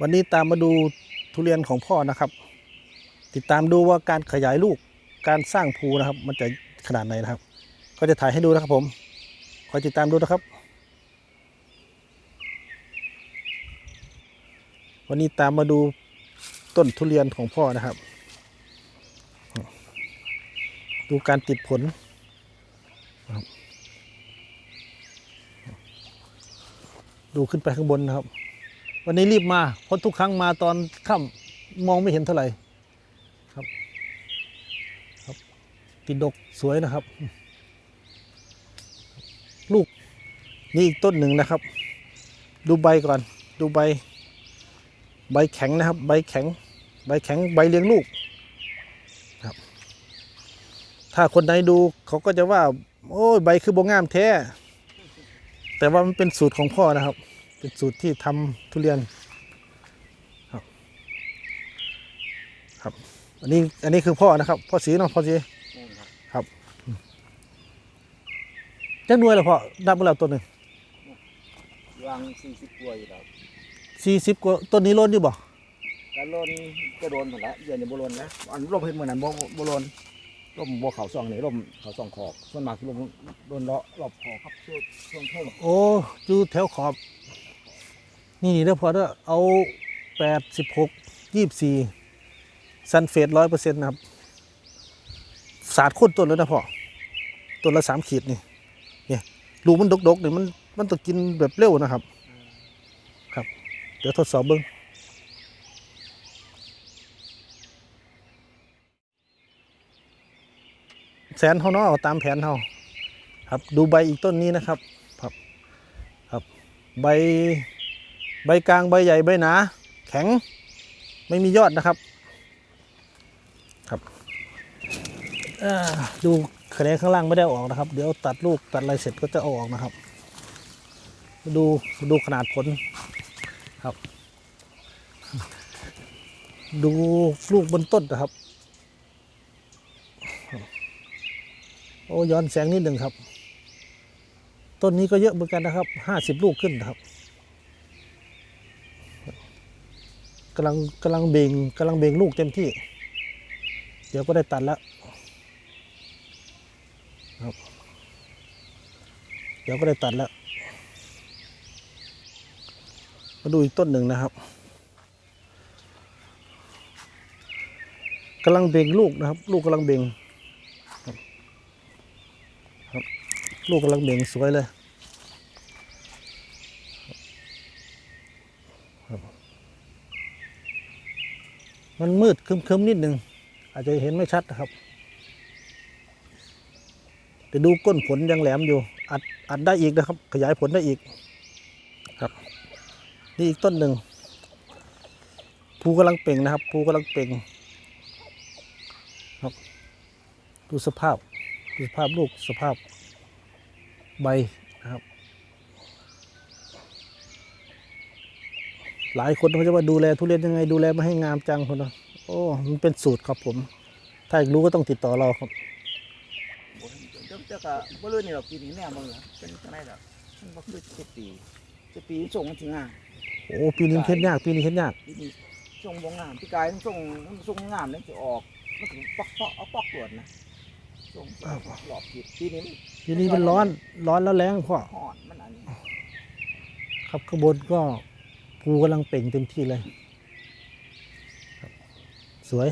วันนี้ตามมาดูทุเรียนของพ่อนะครับ ติดตามดูว่าการขยายลูกการสร้างภูนะครับ มันจะขนาดไหนนะครับ ก็จะถ่ายให้ดูนะครับผมคอยติดตามดูนะครับ วันนี้ตามมาดูต้นทุเรียนของพ่อนะครับ ดูการติดผลดูขึ้นไปข้างบนนะครับ วันนี้รีบมาเพราะทุกครั้งมาตอนค่ำมองไม่เห็นเท่าไหร่ครับครับติดดกสวยนะครับ ลูกนี่อีกต้นหนึ่งนะครับ ดูใบก่อนดูใบ ใบแข็งนะครับ ใบแข็ง ใบแข็งใบเลี้ยงลูกครับ ถ้าคนใดดูเขาก็จะว่า โอ้ยใบคือบงงามแท้แต่ว่ามันเป็นสูตรของพ่อนะครับ เป็นสูตรที่ทำทุเรียนครับครับ อันนี้อันนี้คือพ่อนะครับ พ่อสีเนาะพ่อสีนู่นครับครับจักหน่วยแล้วพ่อนับมาแล้วต้นหนึ่งวางสี่สิบกว่าอยู่แล้วสี่สิบกว่าต้นนี้ล้นอยู่บ่แล้วโลนก็โดนหมดแล้วเดือนนี้บ่โลนนะอันลมเห็นเหมือนนั้นบ่บ่โลนลมบ่เขาซองนี่ลมเขาซองขอบส่วนมากลมโดนเลาะรอบคอครับช่วงช่วงเท่งโอ้อยู่แถวขอบ นี่นี่เด้อพอเด้อเอาแปดสิบหกยี่สิบสี่ซันเฟตร้อยเปอร์เซ็นต์นะครับ สาดโค่นต้นแล้วนะพ่อต้นละสามขีดนี่เนี่ยลูกมันดกๆเนี่ยมันมันต้องกินแบบเร็วนะครับ ครับ เดี๋ยวทดสอบเบิ้งแสนเขาเนาะเอาตามแผนเขาครับ ดูใบอีกต้นนี้นะครับ ครับ ครับ ใบ ใบกลางใบใหญ่ใบหนา แข็งไม่มียอดนะครับครับดูแขนงข้างล่างไม่ได้ออกนะครับ เดี๋ยวตัดลูกตัดอะไรเสร็จก็จะเอาออกนะครับมาดูมาดูขนาดผลครับ ดูลูกบนต้นนะครับ โอ้ย้อนแสงนิดหนึ่งครับ ต้นนี้ก็เยอะเหมือนกันนะครับห้าสิบลูกขึ้นนะครับ กำลังกำลังเบ่งกำลังเบ่งลูกเต็มที่ เดี๋ยวก็ได้ตัดแล้วครับเดี๋ยวก็ได้ตัดแล้ว มาดูอีกต้นหนึ่งนะครับกำลังเบ่งลูกนะครับ ลูกกำลังเบ่งลูกกำลังเบ่งสวยเลยครับ มันมืดครึมๆนิดหนึ่งอาจจะเห็นไม่ชัดนะครับ แต่ดูก้นผลยังแหลมอยู่ อัดอัดได้อีกนะครับ ขยายผลได้อีกครับ นี่อีกต้นหนึ่งภูกำลังเป่งนะครับภูกำลังเป่งครับ ดูสภาพดูสภาพลูกสภาพใบนะครับ หลายคนเขาจะว่าดูแลทุเรียนยังไงดูแลไม่ให้งามจังคนนะโอ้มันเป็นสูตรครับผม ถ้าอยากรู้ก็ต้องติดต่อเราครับบ่เจ้าเจ้าก็บ่รู้นี่หรอกปีนี้แน่มึงเหรอเป็นจังได๋ดอกมันบ่คือเจ็ดปีเจ็ดปีส่งมันสิงามโอ้ปีนี้เฮ็ดยากปีนี้เฮ็ดยากปีนี้ส่งบ่งามพี่กายมันส่งมันส่งงามแล้วสิออกมันถึงปอกปอกเอาปอกตรวจนะส่งหลอบผิดปีนี้มันปีนี้มันร้อนร้อนแล้วแรงพ่อห่อนมันอันนี้ครับข้างบนก็ ภูกำลังเป่งเต็มที่เลยครับสวย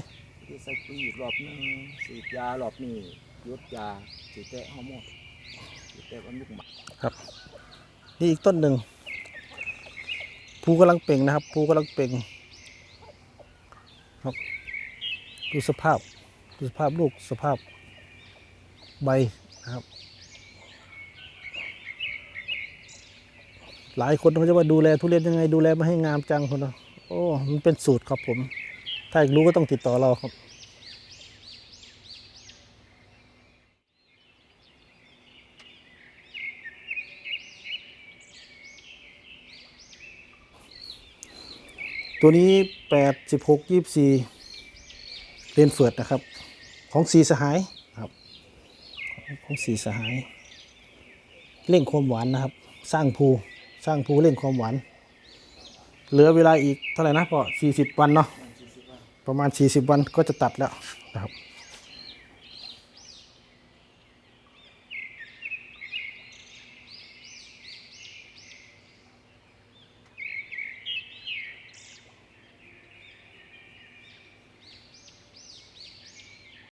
ที่ใส่ปุ๋ยรอบหนึงฉีดยารอบนี้หยุดยาฉีดแต่ฮอร์โมนฉีดแต่บำรุงหมานี่อีกต้นหนึ่งภูกำลังเป่งนะครับภูกำลังเป่งครับดูสภาพดูสภาพลูกสภาพใบนะครับ หลายคนเขาจะว่าดูแลทุเรียนยังไงดูแลไม่ให้งามจังคนนะโอ้มันเป็นสูตรครับผม ถ้าอยากรู้ก็ต้องติดต่อเราครับตัวนี้แปดสิบหกยี่สี่เรียนเฟิร์ดนะครับ ของสีสหายครับ ของสีสหาย เร่งความหวานนะครับ สร้างภู ช่างภูเร่งความหวาน เหลือเวลาอีกเท่าไหร่นะพ่อ40 วันเนาะ ประมาณ 40 วันก็จะตัดแล้วนะครับ